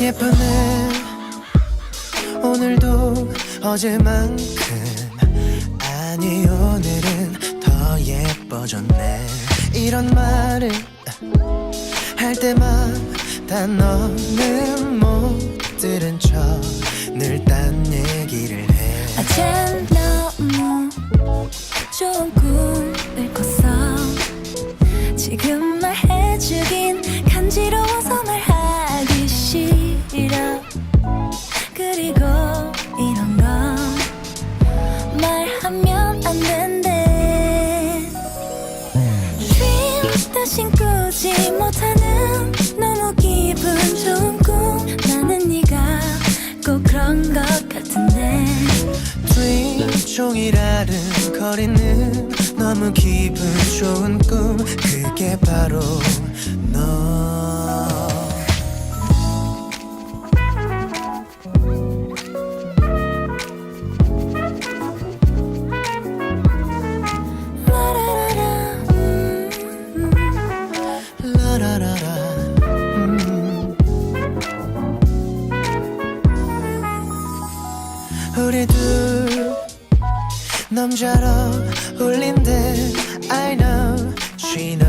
예쁘네. 오늘도 어제만큼 아니 오늘은 더 예뻐졌네. 이런 말을 할 때마다 너는 못 들은 척늘딴 얘기를 해. 어젠 너무 좋은 꿈을 꿨어. 지금 말 해주긴 간지러워 된대 Dream 다신 꾸지 못하는 너무 기분 좋은 꿈. 나는 네가 꼭 그런 것 같은데. 트윈 종일 아른거리는 너무 기분 좋은 꿈. 그게 바로 우리 둘 남자로 울린대 I know she knows